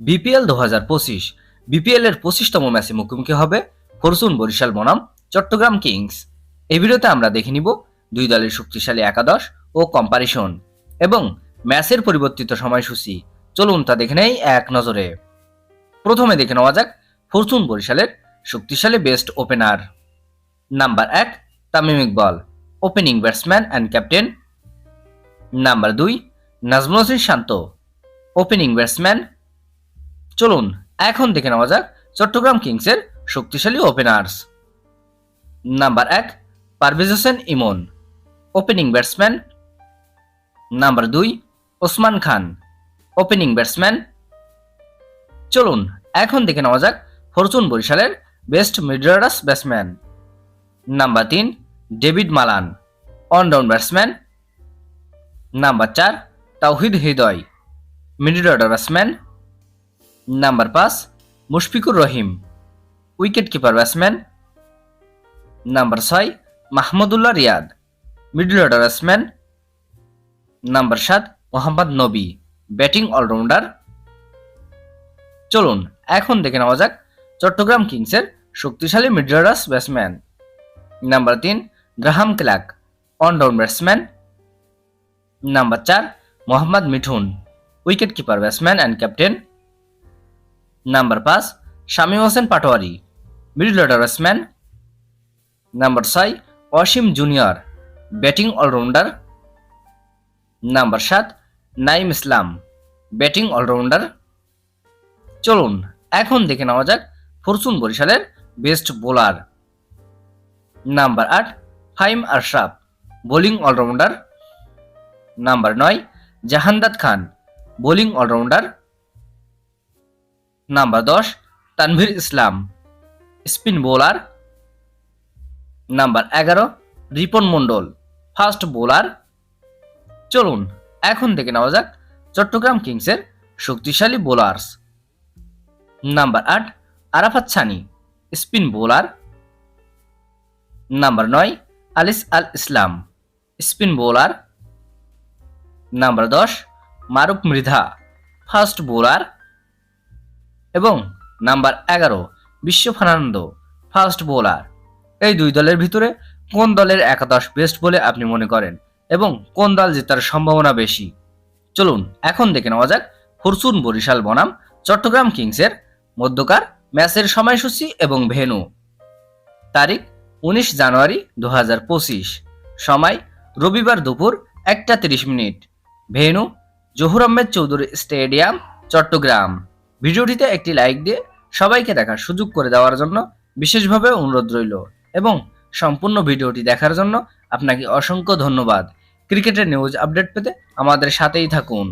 BPL দু হাজার পঁচিশ। বিপিএল এর পঁচিশতম ম্যাচে মুখোমুখি হবে ফরচুন বরিশাল বনাম, চট্টগ্রাম কিংস। এই ভিডিওতে আমরা দেখে নিব দুই দলের শক্তিশালী একাদশ ও কম্পারিশন এবং ম্যাচের পরিবর্তিত সময়সূচি। চলুন তা দেখে নেই এক নজরে। প্রথমে দেখে নেওয়া যাক ফরচুন বরিশালের শক্তিশালী বেস্ট ওপেনার। নাম্বার এক, Tamim Iqbal, opening batsman and captain. Number দুই, নাজমুল হোসেন শান্ত, ওপেনিং ব্যাটসম্যান চলুন, এখন দেখে নেওয়া যাক চট্টগ্রাম কিংসের শক্তিশালী ওপেনার্স নাম্বার এক Parvez Hossain Emon opening batsman number দুই ওসমান খান ওপেনিং ব্যাটসম্যান চলুন, এখন দেখে নেওয়া যাক ফরচুন বরিশালের বেস্ট মিডরাস ব্যাটসম্যান নাম্বার তিন David Malan allround batsman number চার Towhid Hridoy middle order batsman number পাঁচ, Mushfiqur Rahim, wicket keeper batsman. Number ছয়, Mahmudullah Riyad, middle order batsman. Number সাত, মোহাম্মদ নবী, ব্যাটিং অলরাউন্ডার। চলুন, এখন দেখে নেওয়া যাক চট্টগ্রাম কিংসের শক্তিশালী মিডরাস ব্যাটসম্যান। নাম্বার তিন, Graham Clark one down batsman. Number চার, Mohammad Mithun, wicket keeper batsman and captain number পাঁচ, Shamim Hossain Patwari, middle order batsman. Number ছয়, Asim junior, batting allrounder. Number সাত, নাইম ইসলাম, ব্যাটিং অলরাউন্ডার। চলুন, এখন দেখে নেওয়া যাক ফরচুন বরিশালের বেস্ট বোলার। নাম্বার আট Faheem Ashraf, bowling allrounder. Number নয়, Jahandad Khan, bowling allrounder. Number দশ Tanvir Islam spin bowler number এগারো রিপন মণ্ডল ফাস্ট বোলার চলুন, এখন দেখে নেওয়া যাক চট্টগ্রাম কিংসের শক্তিশালী বোলার্স নাম্বার আট, আরাফাত ছানি স্পিন বোলার নাম্বার নয়, Alis Al Islam spin bowler number দশ, মারুফ মৃধা ফাস্ট বোলার এবং নাম্বার এগারো বিশ্বফানন্দ ফাস্ট বোলার। এই দুই দলের ভিতরে কোন দলের একাদশ বেস্ট বলে আপনি মনে করেন এবং কোন দল জেতার সম্ভাবনা বেশি? চলুন, এখন দেখে নেওয়া যাক ফরচুন বরিশাল বনাম, চট্টগ্রাম কিংসের মধ্যকার ম্যাচের সময়সূচি এবং ভেন্যু। তারিখ, উনিশ জানুয়ারি দু হাজার পঁচিশ। সময়, রবিবার দুপুর একটা তিরিশ minute. Venue Zahur Ahmed Chowdhury stadium, Chittagong. ভিডিওটিতে একটি লাইক দিয়ে সবাইকে দেখার সুযোগ করে দেওয়ার জন্য বিশেষভাবে অনুরোধ রইল এবং সম্পূর্ণ ভিডিওটি দেখার জন্য আপনাকে অসংখ্য ধন্যবাদ। ক্রিকেটের নিউজ আপডেট পেতে আমাদের সাথেই থাকুন।